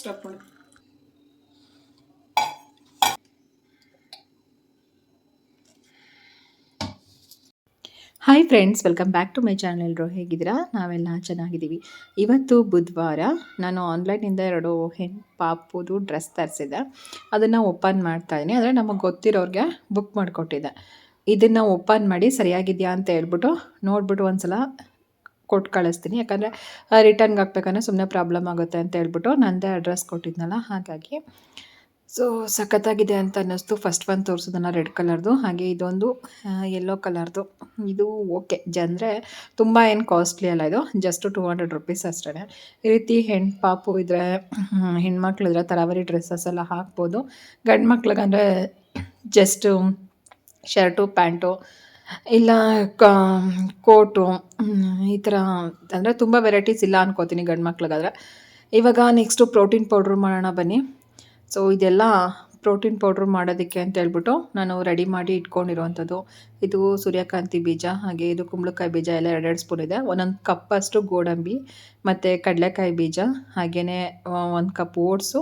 Stop ಮಾಡಿ hi friends welcome back to my channel ಎಲ್ಲರೂ ಹೇಗಿದ್ದೀರಾ? ನಾವೆಲ್ಲ ಚೆನ್ನಾಗಿದ್ದೀವಿ. ಇವತ್ತು ಬುಧವಾರ ನಾನು ಆನ್ಲೈನಿಂದ ಎರಡು ಹೆಣ್ಣು ಪಾಪುದು ಡ್ರೆಸ್ ತರಿಸಿದ್ದೆ. ಅದನ್ನು ಓಪನ್ ಮಾಡ್ತಾ ಇದ್ದೀನಿ. ಅಂದರೆ ನಮಗೆ ಗೊತ್ತಿರೋರಿಗೆ ಬುಕ್ ಮಾಡಿಕೊಟ್ಟಿದ್ದೆ. ಇದನ್ನು ಓಪನ್ ಮಾಡಿ ಸರಿಯಾಗಿದೆಯಾ ಅಂತ ಹೇಳ್ಬಿಟ್ಟು ನೋಡ್ಬಿಟ್ಟು ಒಂದ್ಸಲ ಕೊಟ್ಟು ಕಳಿಸ್ತೀನಿ. ಯಾಕಂದರೆ ರಿಟರ್ನ್ಗೆ ಹಾಕ್ಬೇಕಂದ್ರೆ ಸುಮ್ಮನೆ ಪ್ರಾಬ್ಲಮ್ ಆಗುತ್ತೆ ಅಂತ ಹೇಳ್ಬಿಟ್ಟು ನಂದೇ ಅಡ್ರೆಸ್ ಕೊಟ್ಟಿದ್ನಲ್ಲ, ಹಾಗಾಗಿ. ಸೊ ಸಖತ್ತಾಗಿದೆ ಅಂತ ಅನ್ನಿಸ್ತು. ಫಸ್ಟ್ ಒನ್ ತೋರಿಸೋದನ್ನ ರೆಡ್ ಕಲರ್ದು ಹಾಗೆ ಇದೊಂದು ಯೆಲ್ಲೋ ಕಲರ್ದು ಇದು ಓಕೆ ಜನರೆ ತುಂಬ ಏನು ಕಾಸ್ಟ್ಲಿ ಅಲ್ಲ ಇದು. ಜಸ್ಟ್ ಟೂ ಹಂಡ್ರೆಡ್ ರುಪೀಸ್ ಅಷ್ಟೇ ಈ ರೀತಿ ಹೆಣ್ಣು ಪಾಪು ಇದ್ದರೆ ಹೆಣ್ಮಕ್ಳಿದ್ರೆ ತರಾವರಿ ಡ್ರೆಸ್ಸಸ್ ಎಲ್ಲ ಹಾಕ್ಬೋದು. ಗಂಡು ಮಕ್ಳಿಗಂದರೆ ಜಸ್ಟು ಶರ್ಟು ಪ್ಯಾಂಟು ಇಲ್ಲ ಕೋಟು ಈ ಥರ ಅಂದರೆ ತುಂಬ ವೆರೈಟೀಸ್ ಇಲ್ಲ ಅನ್ಕೋತೀನಿ ಗಂಡು ಮಕ್ಳಿಗಾದ್ರೆ. ಇವಾಗ ನೆಕ್ಸ್ಟು ಪ್ರೋಟೀನ್ ಪೌಡ್ರ್ ಮಾಡೋಣ ಬನ್ನಿ. ಸೊ, ಇದೆಲ್ಲ ಪ್ರೋಟೀನ್ ಪೌಡ್ರ್ ಮಾಡೋದಕ್ಕೆ ಅಂತ ಹೇಳ್ಬಿಟ್ಟು ನಾನು ರೆಡಿ ಮಾಡಿ ಇಟ್ಕೊಂಡಿರುವಂಥದ್ದು ಇದು ಸೂರ್ಯಕಾಂತಿ ಬೀಜ, ಹಾಗೆ ಇದು ಕುಂಬಳಕಾಯಿ ಬೀಜ ಎಲ್ಲ ಎರಡೆರಡು ಸ್ಪೂನ್ ಇದೆ. ಒಂದೊಂದು ಕಪ್ಪಷ್ಟು ಗೋಡಂಬಿ, ಮತ್ತು ಕಡಲೆಕಾಯಿ ಬೀಜ, ಹಾಗೆಯೇ ಒಂದು ಕಪ್ ಓಟ್ಸು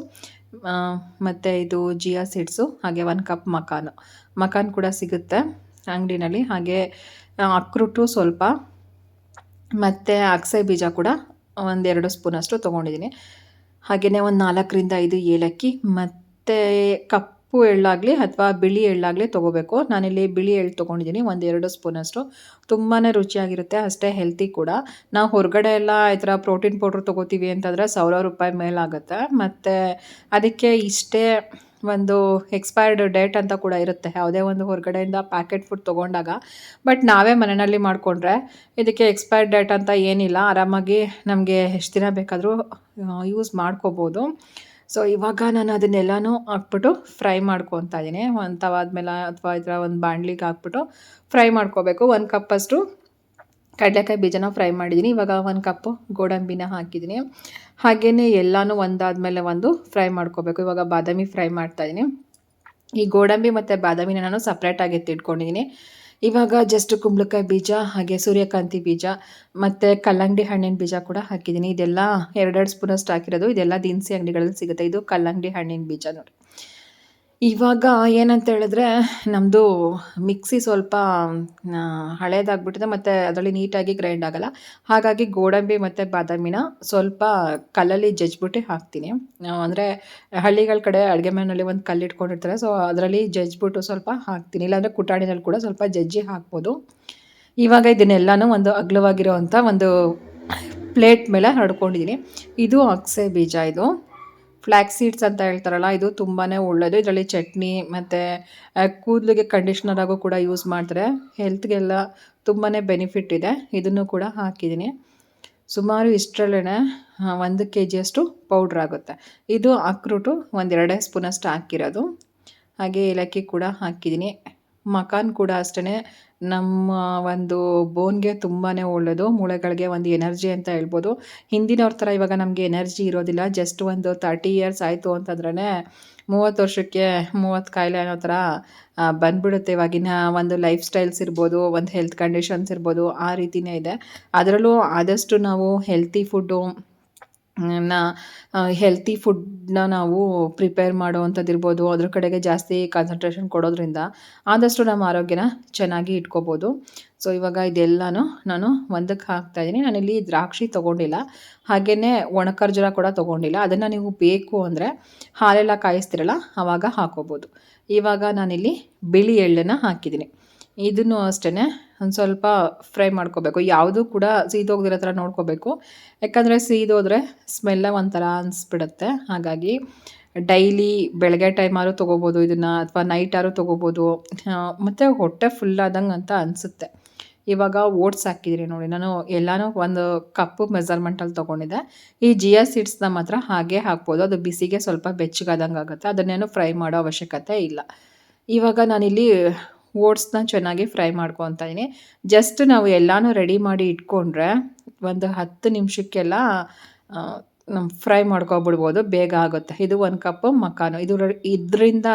ಮತ್ತು ಇದು ಜಿಯಾ ಸೀಡ್ಸು, ಹಾಗೆ ಒಂದು ಕಪ್ ಮಕಾನು. ಮಕಾನ್ ಕೂಡ ಸಿಗುತ್ತೆ. ಅಂಗಡಿನಲ್ಲಿ, ಹಾಗೆ ಅಕ್ರೂಟು ಸ್ವಲ್ಪ. ಮತ್ತು ಅಗಸೆ ಬೀಜ ಕೂಡ ಒಂದೆರಡು ಸ್ಪೂನಷ್ಟು ತೊಗೊಂಡಿದ್ದೀನಿ. ಹಾಗೆಯೇ ಒಂದು ನಾಲ್ಕರಿಂದ ಐದು ಏಲಕ್ಕಿ, ಮತ್ತು ಕಪ್ಪು ಎಳ್ಳಾಗಲಿ ಅಥವಾ ಬಿಳಿ ಎಳ್ಳಾಗಲಿ ತೊಗೋಬೇಕು. ನಾನಿಲ್ಲಿ ಬಿಳಿ ಎಳ್ಳು ತೊಗೊಂಡಿದ್ದೀನಿ ಒಂದು ಎರಡು ಸ್ಪೂನಷ್ಟು ತುಂಬಾ ರುಚಿಯಾಗಿರುತ್ತೆ, ಅಷ್ಟೇ ಹೆಲ್ತಿ ಕೂಡ. ನಾವು ಹೊರಗಡೆ ಎಲ್ಲ ಈ ಥರ ಪ್ರೋಟೀನ್ ಪೌಡ್ರ್ ತೊಗೋತೀವಿ ಅಂತಂದರೆ ಸಾವಿರಾರು ರೂಪಾಯಿ ಮೇಲಾಗುತ್ತೆ. ಮತ್ತು ಅದಕ್ಕೆ ಇಷ್ಟೇ ಒಂದು ಎಕ್ಸ್ಪೈರ್ಡ್ ಡೇಟ್ ಅಂತ ಕೂಡ ಇರುತ್ತೆ. ಯಾವುದೇ ಒಂದು ಹೊರಗಡೆಯಿಂದ ಪ್ಯಾಕೆಟ್ ಫುಡ್ ತೊಗೊಂಡಾಗ. ಬಟ್ ನಾವೇ ಮನೆಯಲ್ಲಿ ಮಾಡಿಕೊಂಡ್ರೆ ಇದಕ್ಕೆ ಎಕ್ಸ್ಪೈರ್ಡ್ ಡೇಟ್ ಅಂತ ಏನಿಲ್ಲ. ಆರಾಮಾಗಿ ನಮಗೆ ಎಷ್ಟು ದಿನ ಬೇಕಾದರೂ ಯೂಸ್ ಮಾಡ್ಕೋಬೋದು. ಸೊ ಇವಾಗ ನಾನು ಅದನ್ನೆಲ್ಲನೂ ಹಾಕ್ಬಿಟ್ಟು ಫ್ರೈ ಮಾಡ್ಕೊತಾ ಇದ್ದೀನಿ. ಒಂದು ತವಾದ್ಮೇಲೆ ಅಥವಾ ಇದರ ಒಂದು ಬಾಣಲಿಗೆ ಹಾಕ್ಬಿಟ್ಟು ಫ್ರೈ ಮಾಡ್ಕೋಬೇಕು. ಒಂದು ಕಪ್ಪಷ್ಟು ಕಡಲೆಕಾಯಿ ಬೀಜನ ಫ್ರೈ ಮಾಡಿದ್ದೀನಿ ಇವಾಗ ಒಂದು ಕಪ್ಪು ಗೋಡಂಬಿನ ಹಾಕಿದ್ದೀನಿ ಹಾಗೆಯೇ ಎಲ್ಲನೂ ಒಂದಾದಮೇಲೆ ಒಂದು ಫ್ರೈ ಮಾಡ್ಕೋಬೇಕು. ಇವಾಗ ಬಾದಾಮಿ ಫ್ರೈ ಮಾಡ್ತಾಯಿದ್ದೀನಿ ಈ ಗೋಡಂಬಿ ಮತ್ತು ಬಾದಾಮಿನ ನಾನು ಸಪ್ರೇಟಾಗಿ ಎತ್ತಿಟ್ಕೊಂಡಿದ್ದೀನಿ ಇವಾಗ ಜಸ್ಟ್ ಕುಂಬಳಕಾಯಿ ಬೀಜ, ಹಾಗೆ ಸೂರ್ಯಕಾಂತಿ ಬೀಜ, ಮತ್ತು ಕಲ್ಲಂಗಡಿ ಹಣ್ಣಿನ ಬೀಜ ಕೂಡ ಹಾಕಿದ್ದೀನಿ ಇದೆಲ್ಲ ಎರಡೆರಡು ಸ್ಪೂನಷ್ಟು ಹಾಕಿರೋದು. ಇದೆಲ್ಲ ದಿನಸಿ ಅಂಗಡಿಗಳಲ್ಲಿ ಸಿಗುತ್ತೆ. ಇದು ಕಲ್ಲಂಗಡಿ ಹಣ್ಣಿನ ಬೀಜ ನೋಡಿ. ಇವಾಗ ಏನಂತ ಹೇಳಿದ್ರೆ ನಮ್ಮದು ಮಿಕ್ಸಿ ಸ್ವಲ್ಪ ಹಳೇದಾಗ್ಬಿಟ್ಟಿದೆ, ಮತ್ತು ಅದರಲ್ಲಿ ನೀಟಾಗಿ ಗ್ರೈಂಡ್ ಆಗಲ್ಲ. ಹಾಗಾಗಿ ಗೋಡಂಬಿ ಮತ್ತು ಬಾದಾಮಿನ ಸ್ವಲ್ಪ ಕಲ್ಲಲ್ಲಿ ಜಜ್ಜಿಬಿಟ್ಟು ಹಾಕ್ತೀನಿ. ಅಂದರೆ ಹಳ್ಳಿಗಳ ಕಡೆ ಅಡುಗೆ ಮನೆಯಲ್ಲಿ ಒಂದು ಕಲ್ಲು ಇಟ್ಕೊಂಡಿರ್ತಾರೆ, ಸೊ ಅದರಲ್ಲಿ ಜಜ್ಜಿಬಿಟ್ಟು ಸ್ವಲ್ಪ ಹಾಕ್ತೀನಿ. ಇಲ್ಲಾಂದರೆ ಕುಟಾಣಿನಲ್ಲಿ ಕೂಡ ಸ್ವಲ್ಪ ಜಜ್ಜಿ ಹಾಕ್ಬೋದು. ಇವಾಗ ಇದನ್ನೆಲ್ಲನೂ ಒಂದು ಅಗ್ಲವಾಗಿರೋ ಒಂದು ಪ್ಲೇಟ್ ಮೇಲೆ ಹರಡ್ಕೊಂಡಿದ್ದೀನಿ ಇದು ಅಗಸೆ ಬೀಜ ಇದು. ಫ್ಲ್ಯಾಕ್ ಸೀಡ್ಸ್ ಅಂತ ಹೇಳ್ತಾರಲ್ಲ, ಇದು ತುಂಬಾ ಒಳ್ಳೆಯದು ಇದರಲ್ಲಿ ಚಟ್ನಿ ಮತ್ತು ಕೂದಲಿಗೆ ಕಂಡೀಷ್ನರ್ ಆಗು ಕೂಡ ಯೂಸ್ ಮಾಡ್ತಾರೆ. ಹೆಲ್ತ್ಗೆಲ್ಲ ತುಂಬಾ ಬೆನಿಫಿಟ್ ಇದೆ. ಇದನ್ನು ಕೂಡ ಹಾಕಿದ್ದೀನಿ. ಸುಮಾರು ಇಷ್ಟರಲ್ಲೇ ಒಂದು ಕೆ ಜಿಯಷ್ಟು ಪೌಡ್ರ್ ಆಗುತ್ತೆ. ಇದು ಅಕ್ರೂಟು ಒಂದೆರಡೇ ಸ್ಪೂನಷ್ಟು ಹಾಕಿರೋದು. ಹಾಗೆ ಏಲಕ್ಕಿ ಕೂಡ ಹಾಕಿದ್ದೀನಿ. ಮಕಾನ್ ಕೂಡ ಅಷ್ಟೇ ನಮ್ಮ ಒಂದು ಬೋನ್ಗೆ ತುಂಬಾ ಒಳ್ಳೆಯದು ಮೂಳೆಗಳಿಗೆ ಒಂದು ಎನರ್ಜಿ ಅಂತ ಹೇಳ್ಬೋದು. ಹಿಂದಿನವ್ರ ಥರ ಇವಾಗ ನಮಗೆ ಎನರ್ಜಿ ಇರೋದಿಲ್ಲ. ಜಸ್ಟ್ ಒಂದು ತರ್ಟಿ ಇಯರ್ಸ್ ಆಯಿತು ಅಂತಂದ್ರೆ ಮೂವತ್ತು ವರ್ಷಕ್ಕೆ ಮೂವತ್ತು ಕಾಯಿಲೆ ಅನ್ನೋ ಥರ ಬಂದ್ಬಿಡುತ್ತೆ. ಇವಾಗಿನ ಒಂದು ಲೈಫ್ ಸ್ಟೈಲ್ಸ್ ಇರ್ಬೋದು, ಒಂದು ಹೆಲ್ತ್ ಕಂಡೀಷನ್ಸ್ ಇರ್ಬೋದು, ಆ ರೀತಿಯೇ ಇದೆ. ಅದರಲ್ಲೂ ಆದಷ್ಟು ನಾವು ಹೆಲ್ತಿ ಫುಡ್ಡು ನ ಹೆಲ್ತಿ ಫುಡ್ನ ನಾವು ಪ್ರಿಪೇರ್ ಮಾಡುವಂಥದ್ದು ಇರ್ಬೋದು ಅದ್ರ ಕಡೆಗೆ ಜಾಸ್ತಿ ಕಾನ್ಸಂಟ್ರೇಷನ್ ಕೊಡೋದ್ರಿಂದ ಆದಷ್ಟು ನಮ್ಮ ಆರೋಗ್ಯನ ಚೆನ್ನಾಗಿ ಇಟ್ಕೋಬೋದು. ಸೊ ಇವಾಗ ಇದೆಲ್ಲನೂ ನಾನು ಒಂದಕ್ಕೆ ಹಾಕ್ತಾಯಿದ್ದೀನಿ ನಾನಿಲ್ಲಿ ದ್ರಾಕ್ಷಿ ತೊಗೊಂಡಿಲ್ಲ. ಹಾಗೆಯೇ ಒಣಕರ್ಜೂರ ಕೂಡ ತೊಗೊಂಡಿಲ್ಲ. ಅದನ್ನು ನೀವು ಬೇಕು ಅಂದರೆ ಹಾಲೆಲ್ಲ ಕಾಯಿಸ್ತಿರಲ್ಲ ಆವಾಗ ಹಾಕೋಬೋದು. ಇವಾಗ ನಾನಿಲ್ಲಿ ಬಿಳಿ ಎಳ್ಳನ್ನು ಹಾಕಿದ್ದೀನಿ. ಇದನ್ನು ಅಷ್ಟೇ ಒಂದು ಸ್ವಲ್ಪ ಫ್ರೈ ಮಾಡ್ಕೋಬೇಕು. ಯಾವುದು ಕೂಡ ಸೀದೋಗದಿರೋ ಥರ ನೋಡ್ಕೋಬೇಕು. ಯಾಕಂದರೆ ಸೀದೋದ್ರೆ ಸ್ಮೆಲ್ಲ ಒಂಥರ ಅನಿಸ್ಬಿಡುತ್ತೆ. ಹಾಗಾಗಿ ಡೈಲಿ ಬೆಳಗ್ಗೆ ಟೈಮಾದ್ರು ತೊಗೋಬೋದು ಇದನ್ನು, ಅಥವಾ ನೈಟಾದ್ರು ತೊಗೋಬೋದು. ಮತ್ತು ಹೊಟ್ಟೆ ಫುಲ್ ಆದಂಗೆ ಅಂತ ಅನಿಸುತ್ತೆ. ಇವಾಗ ಓಟ್ಸ್ ಹಾಕಿದ್ದೀನಿ ನೋಡಿ. ನಾನು ಎಲ್ಲನೂ ಒಂದು ಕಪ್ಪು ಮೆಸರ್ಮೆಂಟಲ್ಲಿ ತೊಗೊಂಡಿದ್ದೆ. ಈ ಜಿಯಾ ಸೀಡ್ಸ್ನ ಮಾತ್ರ ಹಾಗೆ ಹಾಕ್ಬೋದು. ಅದು ಬಿಸಿಗೆ ಸ್ವಲ್ಪ ಬೆಚ್ಚಗಾದಂಗೆ ಆಗುತ್ತೆ. ಅದನ್ನೇನು ಫ್ರೈ ಮಾಡೋ ಅವಶ್ಯಕತೆ ಇಲ್ಲ. ಇವಾಗ ನಾನಿಲ್ಲಿ ಓಟ್ಸ್ನ ಚೆನ್ನಾಗಿ ಫ್ರೈ ಮಾಡ್ಕೊತಾ ಇದ್ದೀನಿ ಜಸ್ಟ್ ನಾವು ಎಲ್ಲನೂ ರೆಡಿ ಮಾಡಿ ಇಟ್ಕೊಂಡ್ರೆ ಒಂದು ಹತ್ತು ನಿಮಿಷಕ್ಕೆಲ್ಲ ಫ್ರೈ ಮಾಡ್ಕೊಬಿಡ್ಬೋದು, ಬೇಗ ಆಗುತ್ತೆ. ಇದು ಒಂದು ಕಪ್ ಮಕಾನು. ಇದು ಇದರಿಂದ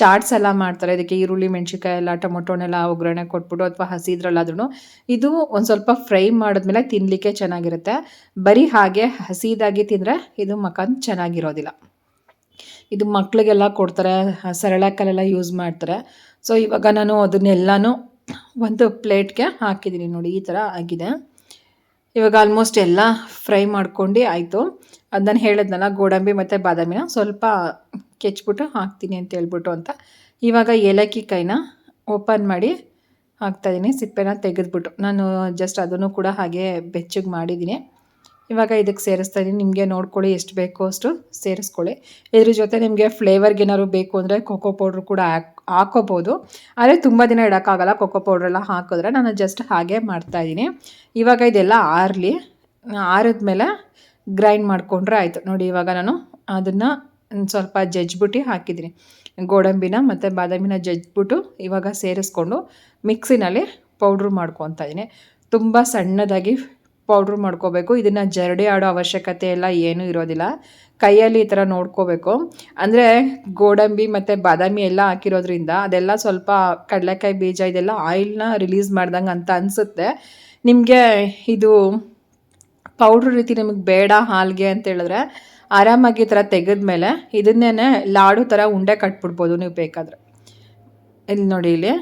ಚಾಟ್ಸ್ ಎಲ್ಲ ಮಾಡ್ತಾರೆ. ಇದಕ್ಕೆ ಈರುಳ್ಳಿ, ಮೆಣಸಿನ್ಕಾಯಿ ಎಲ್ಲ, ಟೊಮೊಟೊನೆಲ್ಲ ಒಗ್ಗರಣೆ ಕೊಟ್ಬಿಟ್ಟು ಅಥವಾ ಹಸಿದ್ರಲ್ಲಾದ್ರೂ ಇದು ಒಂದು ಸ್ವಲ್ಪ ಫ್ರೈ ಮಾಡಿದ್ಮೇಲೆ ತಿನ್ನಲಿಕ್ಕೆ ಚೆನ್ನಾಗಿರುತ್ತೆ. ಬರೀ ಹಾಗೆ ಹಸಿದಾಗಿ ತಿಂದರೆ ಇದು ಮಕಾನ್ ಚೆನ್ನಾಗಿರೋದಿಲ್ಲ. ಇದು ಮಕ್ಕಳಿಗೆಲ್ಲ ಕೊಡ್ತಾರೆ, ಸರಳಕ್ಕಲ್ಲೆಲ್ಲ ಯೂಸ್ ಮಾಡ್ತಾರೆ. ಸೊ ಇವಾಗ ನಾನು ಅದನ್ನೆಲ್ಲನೂ ಒಂದು ಪ್ಲೇಟ್ಗೆ ಹಾಕಿದ್ದೀನಿ ನೋಡಿ, ಈ ಥರ ಆಗಿದೆ. ಇವಾಗ ಆಲ್ಮೋಸ್ಟ್ ಎಲ್ಲ ಫ್ರೈ ಮಾಡ್ಕೊಂಡು ಆಯಿತು. ಅದನ್ನು ಹೇಳಿದ್ನಲ್ಲ, ಗೋಡಂಬಿ ಮತ್ತು ಬಾದಾಮಿನ ಸ್ವಲ್ಪ ಕೆಚ್ಬಿಟ್ಟು ಹಾಕ್ತೀನಿ ಅಂತ ಹೇಳ್ಬಿಟ್ಟು ಅಂತ. ಇವಾಗ ಏಲಕ್ಕಿ ಕೈನ ಓಪನ್ ಮಾಡಿ ಹಾಕ್ತಾಯಿದ್ದೀನಿ ಸಿಪ್ಪೆನ ತೆಗೆದ್ಬಿಟ್ಟು. ನಾನು ಜಸ್ಟ್ ಅದನ್ನು ಕೂಡ ಹಾಗೆ ಬೆಚ್ಚಗೆ ಮಾಡಿದ್ದೀನಿ. ಇವಾಗ ಇದಕ್ಕೆ ಸೇರಿಸ್ತಾ ಇದ್ದೀನಿ ನಿಮಗೆ ನೋಡ್ಕೊಳ್ಳಿ ಎಷ್ಟು ಬೇಕೋ ಅಷ್ಟು ಸೇರಿಸ್ಕೊಳ್ಳಿ. ಇದ್ರ ಜೊತೆ ನಿಮಗೆ ಫ್ಲೇವರ್ಗೆ ಏನಾದ್ರು ಬೇಕು ಅಂದರೆ ಕೊಕೋ ಪೌಡ್ರ್ ಕೂಡ ಹಾಕ್, ಹಾಕೋಬೋದು. ಆದರೆ ತುಂಬ ದಿನ ಇಡೋಕ್ಕಾಗಲ್ಲ ಕೊಕೋ ಪೌಡ್ರೆಲ್ಲ ಹಾಕಿದ್ರೆ. ನಾನು ಜಸ್ಟ್ ಹಾಗೆ ಮಾಡ್ತಾಯಿದ್ದೀನಿ ಇವಾಗ ಇದೆಲ್ಲ ಆರಲಿ. ಆರಿದ್ಮೇಲೆ ಗ್ರೈಂಡ್ ಮಾಡಿಕೊಂಡ್ರೆ ಆಯಿತು. ನೋಡಿ ಇವಾಗ ನಾನು ಅದನ್ನು ಸ್ವಲ್ಪ ಜಜ್ಬಿಟ್ಟು ಹಾಕಿದ್ದೀನಿ. ಗೋಡಂಬಿನ ಮತ್ತು ಬಾದಾಮಿನ ಜಜ್ಬಿಟ್ಟು ಇವಾಗ ಸೇರಿಸ್ಕೊಂಡು ಮಿಕ್ಸಿನಲ್ಲಿ ಪೌಡ್ರ್ ಮಾಡ್ಕೊತಾ ಇದ್ದೀನಿ ತುಂಬ ಸಣ್ಣದಾಗಿ ಪೌಡ್ರ್ ಮಾಡ್ಕೋಬೇಕು. ಇದನ್ನು ಜರಡಿ ಆಡೋ ಅವಶ್ಯಕತೆ ಎಲ್ಲ ಏನೂ ಇರೋದಿಲ್ಲ. ಕೈಯಲ್ಲಿ ಈ ಥರ ನೋಡ್ಕೋಬೇಕು. ಅಂದರೆ ಗೋಡಂಬಿ ಮತ್ತು ಬಾದಾಮಿ ಎಲ್ಲ ಹಾಕಿರೋದ್ರಿಂದ ಅದೆಲ್ಲ ಸ್ವಲ್ಪ ಕಡಲೆಕಾಯಿ ಬೀಜ ಇದೆಲ್ಲ ಆಯಿಲ್ನ ರಿಲೀಸ್ ಮಾಡ್ದಂಗೆ ಅಂತ ಅನಿಸುತ್ತೆ. ನಿಮಗೆ ಇದು ಪೌಡ್ರ್ ರೀತಿ ನಿಮಗೆ ಬೇಡ ಹಾಲಿಗೆ ಅಂತ ಹೇಳಿದ್ರೆ ಆರಾಮಾಗಿ ಈ ಥರ ತೆಗೆದ್ಮೇಲೆ ಇದನ್ನೇ ಲಾಡು ಥರ ಉಂಡೆ ಕಟ್ಬಿಡ್ಬೋದು ನೀವು ಬೇಕಾದರೆ. ಇಲ್ಲಿ ನೋಡಿ ಇಲ್ಲಿ.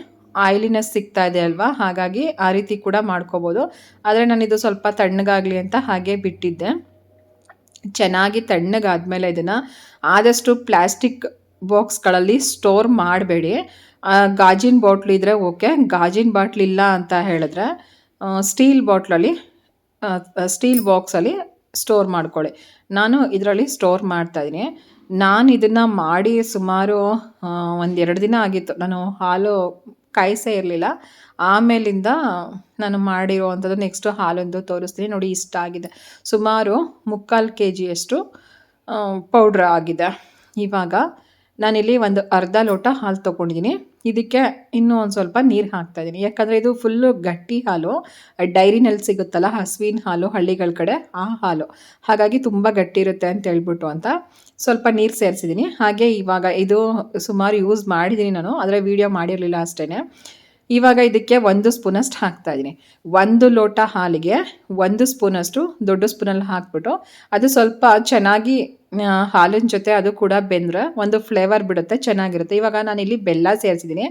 ಆಯಿಲಿನೆಸ್ ಸಿಗ್ತಾ ಇದೆ ಅಲ್ವಾ? ಹಾಗಾಗಿ ಆ ರೀತಿ ಕೂಡ ಮಾಡ್ಕೋಬೋದು. ಆದರೆ ನಾನಿದು ಸ್ವಲ್ಪ ತಣ್ಣಗಾಗಲಿ ಅಂತ ಹಾಗೆ ಬಿಟ್ಟಿದ್ದೆ. ಚೆನ್ನಾಗಿ ತಣ್ಣಗಾದ್ಮೇಲೆ ಇದನ್ನು ಆದಷ್ಟು ಪ್ಲ್ಯಾಸ್ಟಿಕ್ ಬಾಕ್ಸ್ಗಳಲ್ಲಿ ಸ್ಟೋರ್ ಮಾಡಬೇಡಿ. ಗಾಜಿನ ಬಾಟ್ಲು ಇದ್ದರೆ ಓಕೆ. ಗಾಜಿನ ಬಾಟ್ಲ್ ಇಲ್ಲ ಅಂತ ಹೇಳಿದ್ರೆ ಸ್ಟೀಲ್ ಬಾಟ್ಲಲ್ಲಿ ಸ್ಟೀಲ್ ಬಾಕ್ಸಲ್ಲಿ ಸ್ಟೋರ್ ಮಾಡ್ಕೊಳ್ಳಿ. ನಾನು ಇದರಲ್ಲಿ ಸ್ಟೋರ್ ಮಾಡ್ತಾಯಿದ್ದೀನಿ ನಾನು ಇದನ್ನು ಮಾಡಿ ಸುಮಾರು ಒಂದೆರಡು ದಿನ ಆಗಿತ್ತು. ನಾನು ಹಾಲು ಕಾಯಿಸೇ ಇರಲಿಲ್ಲ. ಆಮೇಲಿಂದ ನಾನು ಮಾಡಿರುವಂಥದ್ದು ನೆಕ್ಸ್ಟು ಹಾಲೊಂದು ತೋರಿಸ್ತೀನಿ. ನೋಡಿ, ಇಷ್ಟ ಆಗಿದೆ. ಸುಮಾರು ಮುಕ್ಕಾಲು ಕೆ ಜಿಯಷ್ಟು ಪೌಡ್ರ್ ಆಗಿದೆ. ಇವಾಗ ನಾನಿಲ್ಲಿ ಒಂದು ಅರ್ಧ ಲೋಟ ಹಾಲು ತೊಗೊಂಡಿದ್ದೀನಿ. ಇದಕ್ಕೆ ಇನ್ನೂ ಒಂದು ಸ್ವಲ್ಪ ನೀರು ಹಾಕ್ತಾಯಿದ್ದೀನಿ ಯಾಕಂದರೆ ಇದು ಫುಲ್ಲು ಗಟ್ಟಿ ಹಾಲು. ಡೈರಿನಲ್ಲಿ ಸಿಗುತ್ತಲ್ಲ ಹಸುವಿನ ಹಾಲು, ಹಳ್ಳಿಗಳ ಕಡೆ ಆ ಹಾಲು. ಹಾಗಾಗಿ ತುಂಬ ಗಟ್ಟಿ ಇರುತ್ತೆ ಅಂತ ಹೇಳ್ಬಿಟ್ಟು ಅಂತ ಸ್ವಲ್ಪ ನೀರು ಸೇರಿಸಿದ್ದೀನಿ ಹಾಗೆ ಇವಾಗ ಇದು ಸುಮಾರು ಯೂಸ್ ಮಾಡಿದ್ದೀನಿ ನಾನು. ಆದರೆ ವೀಡಿಯೋ ಮಾಡಿರಲಿಲ್ಲ ಅಷ್ಟೇ ಇವಾಗ ಇದಕ್ಕೆ ಒಂದು ಸ್ಪೂನಷ್ಟು ಹಾಕ್ತಾಯಿದ್ದೀನಿ ಒಂದು ಲೋಟ ಹಾಲಿಗೆ ಒಂದು ಸ್ಪೂನಷ್ಟು ದೊಡ್ಡ ಸ್ಪೂನಲ್ಲಿ ಹಾಕ್ಬಿಟ್ಟು ಅದು ಸ್ವಲ್ಪ ಚೆನ್ನಾಗಿ ಹಾಲಿನ ಜೊತೆ ಅದು ಕೂಡ ಬೆಂದ್ರೆ ಒಂದು ಫ್ಲೇವರ್ ಬಿಡುತ್ತೆ, ಚೆನ್ನಾಗಿರುತ್ತೆ. ಇವಾಗ ಇಲ್ಲಿ ಬೆಲ್ಲ ಸೇರಿಸಿದ್ದೀನಿ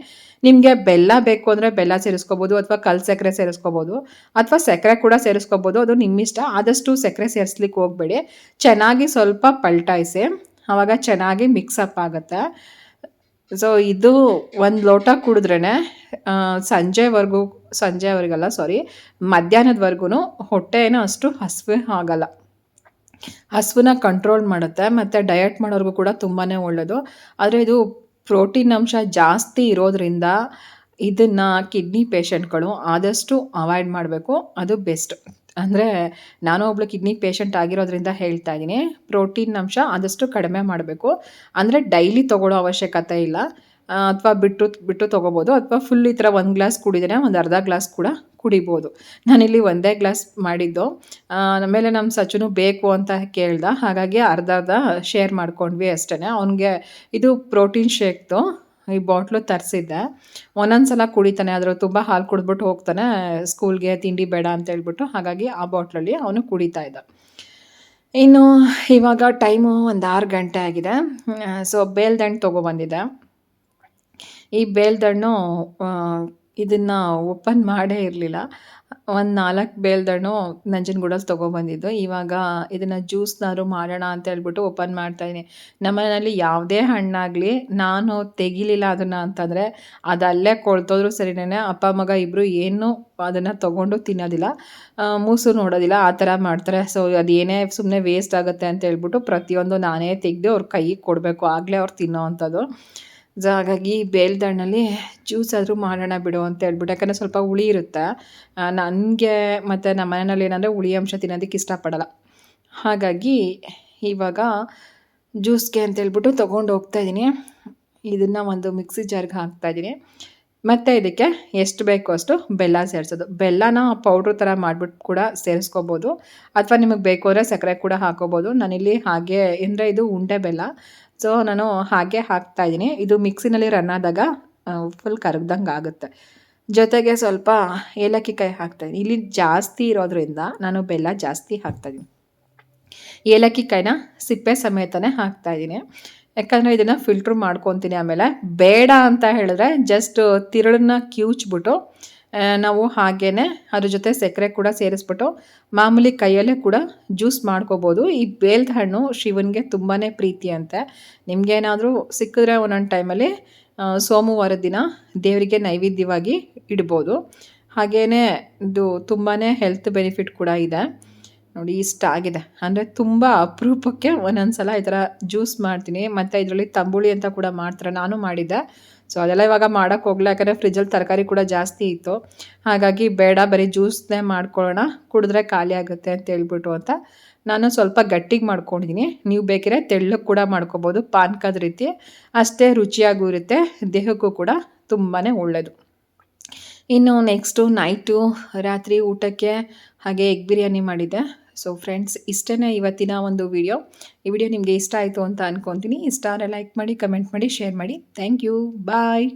ನಿಮಗೆ ಬೆಲ್ಲ ಬೇಕು ಅಂದರೆ ಬೆಲ್ಲ ಸೇರಿಸ್ಕೋಬೋದು ಅಥವಾ ಕಲ್ ಸಕ್ಕರೆ ಸೇರಿಸ್ಕೋಬೋದು ಅಥವಾ ಸಕ್ಕರೆ ಕೂಡ ಸೇರಿಸ್ಕೋಬೋದು, ಅದು ನಿಮ್ಮಿಷ್ಟ. ಆದಷ್ಟು ಸಕ್ಕರೆ ಸೇರಿಸ್ಲಿಕ್ಕೆ ಹೋಗಬೇಡಿ. ಚೆನ್ನಾಗಿ ಸ್ವಲ್ಪ ಪಲ್ಟಾಯಿಸಿ ಆವಾಗ ಚೆನ್ನಾಗಿ ಮಿಕ್ಸಪ್ ಆಗುತ್ತೆ. ಸೊ ಇದು ಒಂದು ಲೋಟ ಕುಡಿದ್ರೇ ಸಂಜೆವರೆಗೂ, ಸಂಜೆವರೆಗಲ್ಲ ಸಾರಿ ಮಧ್ಯಾಹ್ನದವರೆಗೂ ಹೊಟ್ಟೆ ಏನೋ ಅಷ್ಟು ಹಸಿವೆ ಆಗಲ್ಲ. ಹಸುವನ್ನ ಕಂಟ್ರೋಲ್ ಮಾಡುತ್ತೆ, ಮತ್ತು ಡಯಟ್ ಮಾಡೋರ್ಗೂ ಕೂಡ ತುಂಬಾ ಒಳ್ಳೆಯದು ಆದರೆ ಇದು ಪ್ರೋಟೀನ್ ಅಂಶ ಜಾಸ್ತಿ ಇರೋದ್ರಿಂದ ಇದನ್ನು ಕಿಡ್ನಿ ಪೇಷಂಟ್ಗಳು ಆದಷ್ಟು ಅವಾಯ್ಡ್ ಮಾಡಬೇಕು. ಅದು ಬೆಸ್ಟ್ ಅಂದರೆ ನಾನು ಒಬ್ಳು ಕಿಡ್ನಿ ಪೇಷಂಟ್ ಆಗಿರೋದ್ರಿಂದ ಹೇಳ್ತಾ ಇದ್ದೀನಿ ಪ್ರೋಟೀನ್ ಅಂಶ ಆದಷ್ಟು ಕಡಿಮೆ ಮಾಡಬೇಕು. ಅಂದರೆ ಡೈಲಿ ತೊಗೊಳ್ಳೋ ಅವಶ್ಯಕತೆ ಇಲ್ಲ. ಅಥವಾ ಬಿಟ್ಟು ಬಿಟ್ಟು ತೊಗೋಬೋದು. ಅಥವಾ ಫುಲ್ ಈ ಥರ ಒಂದು ಗ್ಲಾಸ್ ಕುಡಿದ್ರೆ ಒಂದು ಅರ್ಧ ಗ್ಲಾಸ್ ಕೂಡ ಕುಡಿಬೋದು. ನಾನಿಲ್ಲಿ ಒಂದೇ ಗ್ಲಾಸ್ ಮಾಡಿದ್ದು. ಆಮೇಲೆ ನಮ್ಮ ಸಚುನು ಬೇಕು ಅಂತ ಕೇಳ್ದ. ಹಾಗಾಗಿ ಅರ್ಧ ಅರ್ಧ ಶೇರ್ ಮಾಡ್ಕೊಂಡ್ವಿ ಅಷ್ಟೇ ಅವನಿಗೆ ಇದು ಪ್ರೋಟೀನ್ ಶೇಕ್ದು ಈ ಬಾಟ್ಲು ತರಿಸಿದ್ದೆ. ಒಂದೊಂದು ಸಲ ಕುಡಿತಾನೆ. ಅದ್ರ ತುಂಬ ಹಾಲು ಕುಡಿದ್ಬಿಟ್ಟು ಹೋಗ್ತಾನೆ. ಸ್ಕೂಲ್ಗೆ ತಿಂಡಿ ಬೇಡ ಅಂತ ಹೇಳ್ಬಿಟ್ಟು ಹಾಗಾಗಿ ಆ ಬಾಟ್ಲಲ್ಲಿ ಅವನು ಕುಡಿತಾ ಇದ್ದ. ಇನ್ನು ಇವಾಗ ಟೈಮು ಒಂದು ಆರು ಗಂಟೆ ಆಗಿದೆ. ಸೊ ಬೇಲ್ದಂಡು ತೊಗೊಬಂದಿದ್ದೆ ಈ ಬೇಲ್ದಣ್ಣು ಇದನ್ನು ಓಪನ್ ಮಾಡೇ ಇರಲಿಲ್ಲ. ಒಂದು ನಾಲ್ಕು ಬೇಲ್ದಣ್ಣು ನಂಜನಗೂಡಲ್ಲಿ ತೊಗೊಬಂದಿದ್ದು. ಇವಾಗ ಇದನ್ನು ಜ್ಯೂಸ್ನಾದ್ರು ಮಾಡೋಣ ಅಂತ ಹೇಳ್ಬಿಟ್ಟು ಓಪನ್ ಮಾಡ್ತಾಯಿದ್ದೀನಿ ನಮ್ಮ ಮನೆಯಲ್ಲಿ ಯಾವುದೇ ಹಣ್ಣಾಗಲಿ ನಾನು ತೆಗಿಲಿಲ್ಲ ಅದನ್ನು ಅಂತಂದರೆ ಅದಲ್ಲೇ ಕೊಳ್ತೋದ್ರು ಸರಿನೇ ಅಪ್ಪ, ಮಗ ಇಬ್ಬರು ಏನು ಅದನ್ನು ತೊಗೊಂಡು ತಿನ್ನೋದಿಲ್ಲ. ಮೂಸು ನೋಡೋದಿಲ್ಲ. ಆ ಥರ ಮಾಡ್ತಾರೆ. ಸೊ ಅದು ಏನೇ ಸುಮ್ಮನೆ ವೇಸ್ಟ್ ಆಗುತ್ತೆ ಅಂತ ಹೇಳ್ಬಿಟ್ಟು ಪ್ರತಿಯೊಂದು ನಾನೇ ತೆಗೆದು ಅವ್ರ ಕೈಗೆ ಕೊಡಬೇಕು. ಆಗಲೇ ಅವ್ರು ತಿನ್ನೋ ಅಂಥದ್ದು. ಸೊ ಹಾಗಾಗಿ ಬೇಲ್ದಣ್ಣಲ್ಲಿ ಜ್ಯೂಸ್ ಆದರೂ ಮಾಡೋಣ ಬಿಡು ಅಂತ ಹೇಳ್ಬಿಟ್ಟು, ಯಾಕಂದರೆ ಸ್ವಲ್ಪ ಹುಳಿ ಇರುತ್ತೆ. ನನಗೆ ಮತ್ತು ನಮ್ಮ ಮನೆಯಲ್ಲಿ ಏನಂದರೆ ಹುಳಿ ಅಂಶ ತಿನ್ನೋದಕ್ಕೆ ಇಷ್ಟಪಡಲ್ಲ. ಹಾಗಾಗಿ ಇವಾಗ ಜ್ಯೂಸ್ಗೆ ಅಂತ ಹೇಳ್ಬಿಟ್ಟು ತೊಗೊಂಡು ಹೋಗ್ತಾಯಿದ್ದೀನಿ ಇದನ್ನು ಒಂದು ಮಿಕ್ಸಿ ಜಾರ್ಗೆ ಹಾಕ್ತಾಯಿದ್ದೀನಿ ಮತ್ತು ಇದಕ್ಕೆ ಎಷ್ಟು ಬೇಕೋ ಅಷ್ಟು ಬೆಲ್ಲ ಸೇರಿಸೋದು. ಬೆಲ್ಲನ ಪೌಡ್ರ್ ಥರ ಮಾಡಿಬಿಟ್ಟು ಕೂಡ ಸೇರಿಸ್ಕೋಬೋದು. ಅಥವಾ ನಿಮಗೆ ಬೇಕು ಅಂದರೆ ಸಕ್ಕರೆ ಕೂಡ ಹಾಕೋಬೋದು. ನಾನಿಲ್ಲಿ ಹಾಗೆ, ಅಂದರೆ ಇದು ಉಂಡೆ ಬೆಲ್ಲ. ಸೊ ನಾನು ಹಾಗೆ ಹಾಕ್ತಾ ಇದ್ದೀನಿ. ಇದು ಮಿಕ್ಸಿನಲ್ಲಿ ರನ್ ಆದಾಗ ಫುಲ್ ಕರಗ್ದಂಗೆ ಆಗುತ್ತೆ. ಜೊತೆಗೆ ಸ್ವಲ್ಪ ಏಲಕ್ಕಿ ಕಾಯಿ ಹಾಕ್ತಾಯಿದ್ದೀನಿ ಇಲ್ಲಿ ಜಾಸ್ತಿ ಇರೋದ್ರಿಂದ ನಾನು ಬೆಲ್ಲ ಜಾಸ್ತಿ ಹಾಕ್ತಾಯಿದ್ದೀನಿ ಏಲಕ್ಕಿ ಕಾಯಿನ ಸಿಪ್ಪೆ ಸಮೇತನೇ ಹಾಕ್ತಾಯಿದ್ದೀನಿ ಯಾಕಂದರೆ ಇದನ್ನು ಫಿಲ್ಟ್ರ್ ಮಾಡ್ಕೊತೀನಿ ಆಮೇಲೆ. ಬೇಡ ಅಂತ ಹೇಳಿದ್ರೆ ಜಸ್ಟ್ ತಿರುಳನ್ನ ಕಿವುಚ್ಬಿಟ್ಟು ನಾವು ಹಾಗೇ ಅದ್ರ ಜೊತೆ ಸಕ್ಕರೆ ಕೂಡ ಸೇರಿಸ್ಬಿಟ್ಟು ಮಾಮೂಲಿ ಕೈಯಲ್ಲೇ ಕೂಡ ಜ್ಯೂಸ್ ಮಾಡ್ಕೋಬೋದು. ಈ ಬೇಲ್ದ ಹಣ್ಣು ಶಿವನಿಗೆ ತುಂಬಾ ಪ್ರೀತಿ ಅಂತೆ ನಿಮಗೇನಾದರೂ ಸಿಕ್ಕಿದ್ರೆ ಒಂದೊಂದು ಟೈಮಲ್ಲಿ ಸೋಮವಾರದ ದಿನ ದೇವರಿಗೆ ನೈವೇದ್ಯವಾಗಿ ಇಡ್ಬೋದು. ಹಾಗೇ ಇದು ತುಂಬಾ ಹೆಲ್ತ್ ಬೆನಿಫಿಟ್ ಕೂಡ ಇದೆ. ನೋಡಿ, ಇಷ್ಟ ಆಗಿದೆ. ಅಂದರೆ ತುಂಬ ಅಪರೂಪಕ್ಕೆ ಒಂದೊಂದು ಸಲ ಈ ಥರ ಜ್ಯೂಸ್ ಮಾಡ್ತೀನಿ. ಮತ್ತು ಇದರಲ್ಲಿ ತಂಬುಳಿ ಅಂತ ಕೂಡ ಮಾಡ್ತಾರೆ. ನಾನು ಮಾಡಿದ್ದೆ. ಸೊ ಅದೆಲ್ಲ ಇವಾಗ ಮಾಡೋಕ್ಕೆ ಹೋಗಲ್ಲ ಯಾಕಂದರೆ ಫ್ರಿಜ್ಜಲ್ಲಿ ತರಕಾರಿ ಕೂಡ ಜಾಸ್ತಿ ಇತ್ತು. ಹಾಗಾಗಿ ಬೇಡ, ಬರೀ ಜ್ಯೂಸ್ನೇ ಮಾಡ್ಕೊಳ್ಳೋಣ. ಕುಡಿದ್ರೆ ಖಾಲಿ ಆಗುತ್ತೆ ಅಂತ ಹೇಳ್ಬಿಟ್ಟು ಅಂತ ನಾನು ಸ್ವಲ್ಪ ಗಟ್ಟಿಗೆ ಮಾಡ್ಕೊಂಡಿದ್ದೀನಿ ನೀವು ಬೇಕಿದ್ರೆ ತೆಳ್ಳಗೆ ಕೂಡ ಮಾಡ್ಕೊಬೋದು, ಪಾನ್ಕದ ರೀತಿ. ಅಷ್ಟೇ ರುಚಿಯಾಗೂ ಇರುತ್ತೆ, ದೇಹಕ್ಕೂ ಕೂಡ ತುಂಬಾ ಒಳ್ಳೆಯದು ಇನ್ನು ನೆಕ್ಸ್ಟು ನೈಟು ರಾತ್ರಿ ಊಟಕ್ಕೆ ಹಾಗೆ ಎಗ್ ಬಿರಿಯಾನಿ ಮಾಡಿದ್ದೆ. ಸೊ ಫ್ರೆಂಡ್ಸ್ ಇಷ್ಟೇ ಇವತ್ತಿನ ಒಂದು ವಿಡಿಯೋ ಈ ವಿಡಿಯೋ ನಿಮಗೆ ಇಷ್ಟ ಆಯಿತು ಅಂತ ಅಂದ್ಕೊತೀನಿ ಇಷ್ಟ ಆದರೆ ಲೈಕ್ ಮಾಡಿ ಕಮೆಂಟ್ ಮಾಡಿ ಶೇರ್ ಮಾಡಿ. Thank you bye